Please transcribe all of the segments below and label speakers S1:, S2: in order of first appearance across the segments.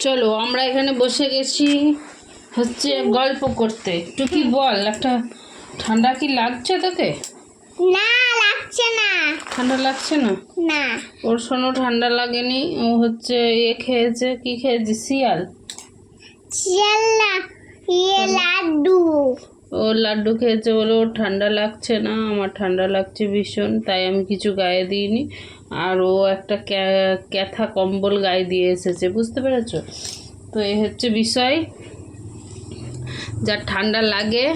S1: চলো আমরা এখানে বসে গেছি হচ্ছে গল্প করতে। একটু কি বল একটা ঠান্ডা কি লাগছে তোকে?
S2: না লাগছে না।
S1: ঠান্ডা লাগছে না?
S2: না।
S1: ওর শোনো ঠান্ডা লাগেনি। ও হচ্ছে এ খেয়েছে কি খেয়েছে? শিয়াল।
S2: শিয়াল ইয়ে লাড্ডু
S1: ও লাড্ডু খেয়েছে বলে ওর ঠান্ডা লাগছে না, আমার ঠান্ডা লাগছে ভীষণ, তাই আমি কিছু গায়ে দিইনি। আর ও একটা ক্যাথা কম্বল গায়ে দিয়ে এসেছে, বুঝতে পেরেছ? তো এ হচ্ছে বিষয়। যার ঠান্ডা লাগে,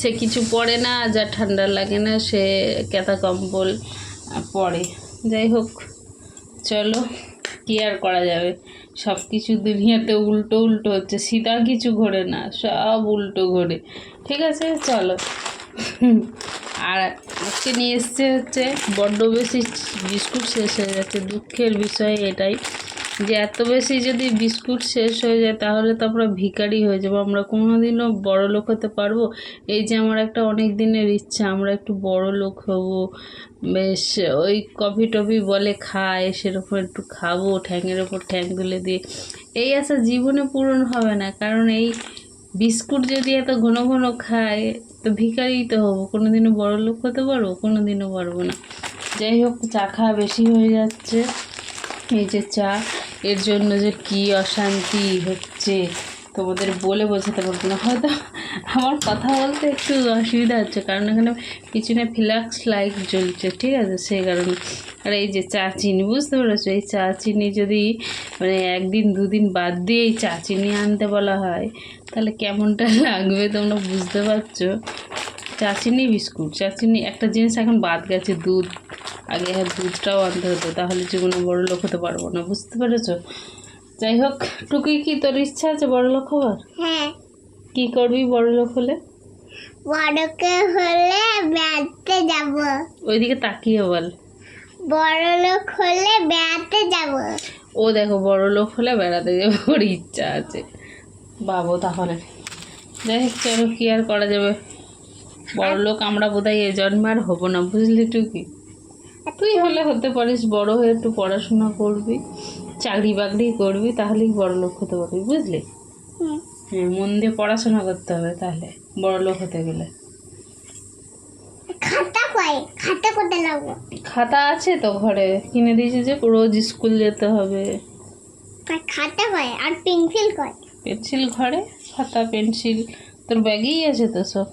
S1: সে কিছু পরে না যার ঠান্ডা লাগে না, সে ক্যাথা কম্বল পরে। যাই হোক, চলো। কি আর করা যাবে। সব কিছু দুনিয়াতে উল্টো উল্টো হচ্ছে সীতা কিছু ঘোরে না, সব উল্টো ঘোরে। ঠিক আছে, চলো। আর আজকে নিয়ে এসছে হচ্ছে বড্ড বেশি বিস্কুট, শেষ হয়ে যাচ্ছে। দুঃখের বিষয় এটাই। যে এত বেশি যদি বিস্কুট শেষ হয়ে যায়, তাহলে তো আমরা ভিখারি হয়ে যাব। আমরা কোনোদিনও বড় লোক হতে পারব? এই যে আমার একটা অনেক দিনের ইচ্ছা, আমরা একটু বড় লোক হব। বেশ, ওই কফি টফি বলে খায়, সেরকম একটু খাব, ঠ্যাঙের ওপর ঠ্যাং তুলে দিয়ে। এই আশা জীবনে পূরণ হবে না, কারণ এই বিস্কুট যদি এত ঘন ঘন খায়, তো ভিখারি তো হব। কোনোদিনও বড় লোক হতে পারব কোনো দিনও পারব না। যাই হোক, চা খাওয়া বেশি হয়ে যাচ্ছে। এই যে চা। এর জন্য যে কি অশান্তি হচ্ছে, তোমাদের বলে বোঝাতে পারব না। হয়তো আমার কথা বলতে একটু অসুবিধা হচ্ছে, কারণ এখানে পিছনে ফ্ল্যাক্স লাইট জ্বলছে, ঠিক আছে? সেই কারণে। আর এই যে চা চিনি, বুঝতে পেরেছ? এই চা চিনি যদি মানে একদিন, দুদিন বাদ দিয়ে এই চা চিনি আনতে বলা হয়, তাহলে কেমনটা লাগবে তোমরা বুঝতে পারছ? চা চিনি বিস্কুট, চা চিনি একটা জিনিস এখন বাদ গেছে, দুধ। আগে হ্যাঁ দুধটাও আনতে হতো তাহলে জীবনে বড় লোক হতে পারব না বুঝতে পেরেছ? যাই হোক টুকুই কি তোর ইচ্ছা আছে বড় লোক হবার
S2: হ্যাঁ।
S1: কি করবি বড় লোক হলে?
S2: বড়কে হলে বেড়াতে যাব।
S1: ওইদিকে তাকিয়ে বল।
S2: বড় লোক হলে বেড়াতে যাব।
S1: ও দেখো বড় লোক হলে বেড়াতে যাবে ওর ইচ্ছা আছে। বাবু তাহলে। যাই হোক চলো কি আর করা যাবে? বড় লোক আমরা বোধহয় এ জন্মে আর হব না বুঝলি টুকি? তুই হলে হতে পারিস বড় হয়ে একটু পড়াশোনা করবি চাকরি বাকরি করবি তাহলেই বড় লোক হতে পারবি বুঝলি? হ্যাঁ মন দিয়ে পড়াশোনা করতে হবে তাহলে বড় লোক হতে গেলে।
S2: খাতা কয়? খাতা কোথায় লাগবো?
S1: খাতা আছে তো ঘরে কিনে দিয়েছি যে রোজ স্কুল যেতে হবে।
S2: খাতা কয়? আর পেন্সিল কয়?
S1: পেন্সিল ঘরে খাতা পেন্সিল তোর ব্যাগেই আছে তো সব।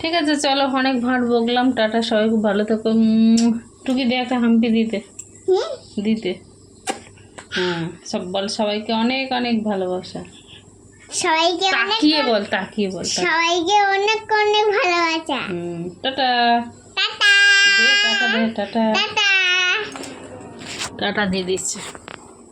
S1: ঠিক আছে চলো অনেক ভাঁড় বকলাম টাটা সবাই খুব ভালো থাকো। টুকি দিয়ে একটা হাম্পি দিতে। দিতে। হ্যাঁ সব বল সবাইকে অনেক অনেক ভালোবাসা।
S2: সবাইকে
S1: তাকিয়ে বল তাকিয়ে বল।
S2: সবাইকে অনেক অনেক ভালোবাসা।
S1: হুম, tata.
S2: Tata.
S1: Tata tata.
S2: Tata.
S1: Tata দিয়ে দিচ্ছে।